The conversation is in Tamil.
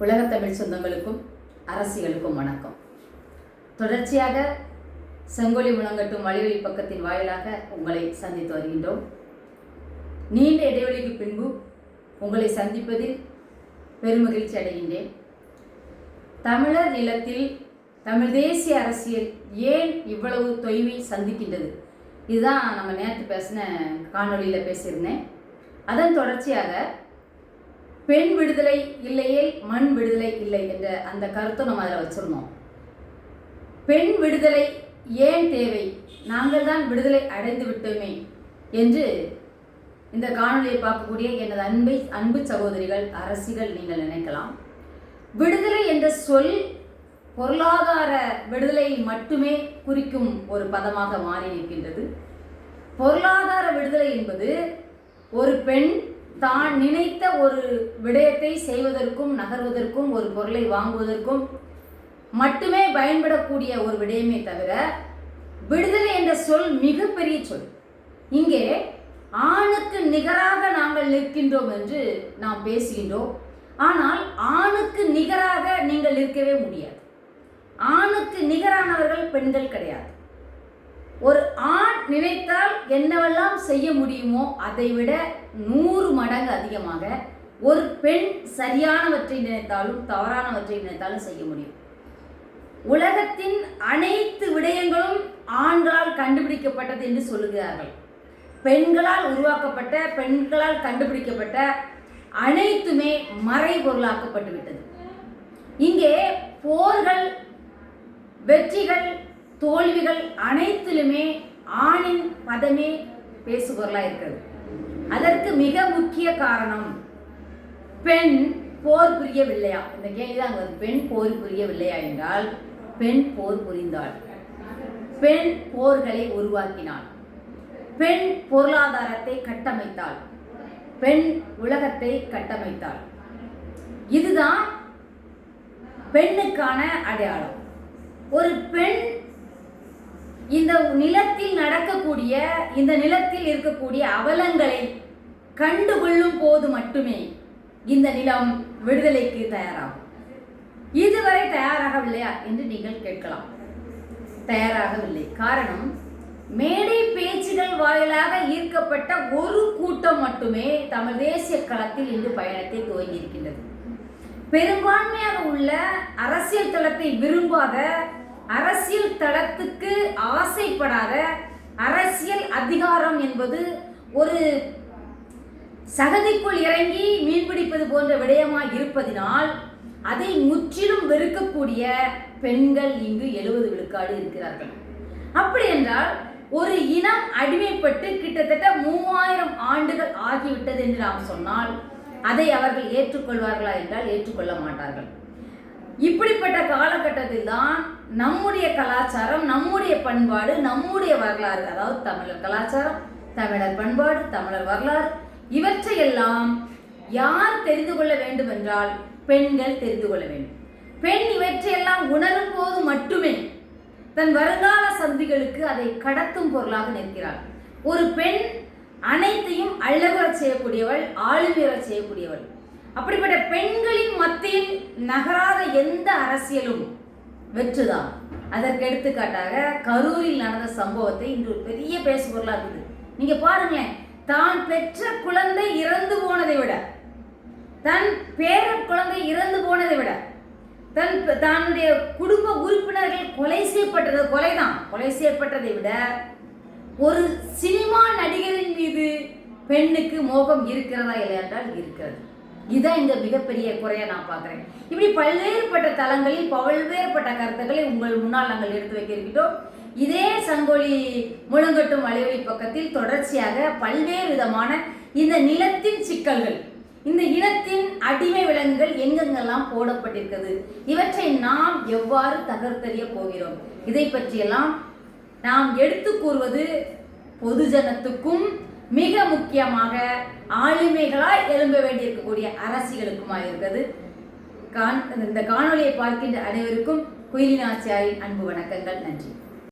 உலகத்தமிழ் சொந்தங்களுக்கும் அரசிகளுக்கும் வணக்கம். தொடர்ச்சியாக செங்கொலி முழங்கட்டும் வழிவழி பக்கத்தின் வாயிலாக உங்களை சந்தித்து வருகின்றோம். நீண்ட இடைவெளிக்கு பின்பு உங்களை சந்திப்பதில் பெருமகிழ்ச்சி அடைகின்றேன். தமிழர் நிலத்தில் தமிழ் தேசிய அரசியல் ஏன் இவ்வளவு தொய்வை சந்திக்கின்றது? இதுதான் நம்ம நேற்று பேசின காணொளியில் பேசியிருந்தேன். அதன் தொடர்ச்சியாக பெண் விடுதலை இல்லையே மண் விடுதலை இல்லை என்ற அந்த கருத்தை நம்ம அதில் வச்சிருந்தோம். பெண் விடுதலை ஏன் தேவை? நாங்கள் தான் விடுதலை அடைந்து விட்டோமே என்று இந்த காணொலியை பார்க்கக்கூடிய எனது அன்பை அன்பு சகோதரிகள் அரசிகள் நீங்கள் நினைக்கலாம். விடுதலை என்ற சொல் பொருளாதார விடுதலை மட்டுமே குறிக்கும் ஒரு பதமாக மாறி நிற்கின்றது. பொருளாதார விடுதலை என்பது ஒரு பெண் தான் நினைத்த ஒரு விடயத்தை செய்வதற்கும் நகர்வதற்கும் ஒரு பொருளை வாங்குவதற்கும் மட்டுமே பயன்படக்கூடிய ஒரு விடயமே தவிர விடுதலை என்ற சொல் மிகப்பெரிய சொல். இங்கே ஆணுக்கு நிகராக நாங்கள் நிற்கின்றோம் என்று நாம் பேசுகின்றோம். ஆனால் ஆணுக்கு நிகராக நீங்கள் நிற்கவே முடியாது. ஆணுக்கு நிகரானவர்கள் பெண்கள் கிடையாது. ஒரு ஆண் நினைத்தால் என்னவெல்லாம் செய்ய முடியுமோ அதை விட நூறு மடங்கு அதிகமாக ஒரு பெண் சரியானவற்றை நினைத்தாலும் தவறானவற்றை நினைத்தாலும் செய்ய முடியும். உலகத்தின் அனைத்து விடயங்களும் ஆண்களால் கண்டுபிடிக்கப்பட்டது என்று சொல்லுகிறார்கள். பெண்களால் உருவாக்கப்பட்ட பெண்களால் கண்டுபிடிக்கப்பட்ட அனைத்துமே மறைபொருளாக்கப்பட்டு விட்டது. இங்கே போர்கள் வெற்றிகள் தோல்விகள் அனைத்திலுமே ஆணின் பதமே பேசுபொருளாக இருக்கிறது. அதற்கு மிக முக்கிய காரணம் பெண் போர் புரியவில்லையா? இந்த கேள்விதான் அங்கே பெண் போர் புரியவில்லையா என்றால் பெண் போர் புரிந்தாள். பெண் போர்களை உருவாக்கினாள். பெண் பொருளாதாரத்தை கட்டமைத்தாள். பெண் உலகத்தை கட்டமைத்தாள். இதுதான் பெண்ணுக்கான அடையாளம். ஒரு பெண் இந்த நிலத்தில் நடக்கக்கூடிய இந்த நிலத்தில் இருக்கக்கூடிய அவலங்களை கண்டுகொள்ளும் போது மட்டுமே இந்த நிலம் விடுதலைக்கு தயாராகும். இதுவரை தயாராகவில்லையா என்று நீங்கள் கேட்கலாம். தயாராகவில்லை. காரணம் மேடை பேச்சுகள் வாயிலாக ஈர்க்கப்பட்ட ஒரு கூட்டம் மட்டுமே தமிழ் தேசிய களத்தில் இன்று பயணத்தை துவங்கி இருக்கின்றது பெரும்பான்மையாக உள்ள அரசியல் தளத்தை விரும்பாத அரசியல் தளத்துக்கு ஆசைப்படாத அரசியல் அதிகாரம் என்பது ஒரு சகதிக்குள் இறங்கி மீன்பிடிப்பது போன்ற விடயமாக இருப்பதினால் அதை முற்றிலும் வெறுக்கக்கூடிய பெண்கள் இங்கு எழுபது விழுக்காடு இருக்கிறார்கள். அப்படி என்றால் ஒரு இனம் அடிமைப்பட்டு கிட்டத்தட்ட மூவாயிரம் ஆண்டுகள் ஆகிவிட்டது என்று நாம் சொன்னால் அதை அவர்கள் ஏற்றுக்கொள்வார்களா என்றால் ஏற்றுக்கொள்ள மாட்டார்கள். இப்படிப்பட்ட காலகட்டத்தில் தான் நம்முடைய கலாச்சாரம் நம்முடைய பண்பாடு நம்முடைய வரலாறு அதாவது தமிழர் கலாச்சாரம் தமிழர் பண்பாடு தமிழர் வரலாறு இவற்றையெல்லாம் யார் தெரிந்து கொள்ள வேண்டும் என்றால் பெண்கள் தெரிந்து கொள்ள வேண்டும். பெண் இவற்றையெல்லாம் உணரும் போது மட்டுமே தன் வருங்கால சந்திகளுக்கு அதை கடத்தும் பொருளாக நிற்கிறாள். ஒரு பெண் அனைத்தையும் அழகுறச் செய்யக்கூடியவள் ஆளுமையுற செய்யக்கூடியவள். அப்படிப்பட்ட பெண்களின் மத்தியில் நகராத எந்த அரசியலும் வெற்றுதான். அதற்கு எடுத்துக்காட்டாக கரூரில் நடந்த சம்பவத்தை இன்று ஒரு பெரிய பேசுபொருளாக இருக்குது. நீங்க பாருங்களேன் தான் பெற்ற குழந்தை இறந்து போனதை விட தன் பேர குழந்தை இறந்து போனதை விட தன் தன்னுடைய குடும்ப உறுப்பினர்கள் கொலை செய்யப்பட்டது கொலைதான். கொலை செய்யப்பட்டதை விட ஒரு சினிமா நடிகரின் மீது பெண்ணுக்கு மோகம் இருக்கிறதா இல்லை இருக்கிறது. இதுதான் இந்த மிகப்பெரிய குறையை நான் பார்க்குறேன். இப்படி பல்வேறுபட்ட தளங்களில் பல்வேறுபட்ட கருத்துக்களை உங்கள் முன்னால் நாங்கள் எடுத்து வைக்க இதே சங்கோலி முழங்கட்டும் வலைவழி பக்கத்தில் தொடர்ச்சியாக பல்வேறு விதமான இந்த நிலத்தின் சிக்கல்கள் இந்த இனத்தின் அடிமை விலங்குகள் எங்கெங்கெல்லாம் போடப்பட்டிருக்கிறது இவற்றை நாம் எவ்வாறு தகர்த்தறிய போகிறோம்? இதை பற்றியெல்லாம் நாம் எடுத்து கூறுவது பொதுஜனத்துக்கும் மிக முக்கியமாக ஆளுமைகளாய் எழும்ப வேண்டியிருக்கக்கூடிய அரசியலுக்குமா இருக்கிறது. காண் இந்த காணொலியை பார்க்கின்ற அனைவருக்கும் குயிலினாச்சியாரின் அன்பு வணக்கங்கள். நன்றி.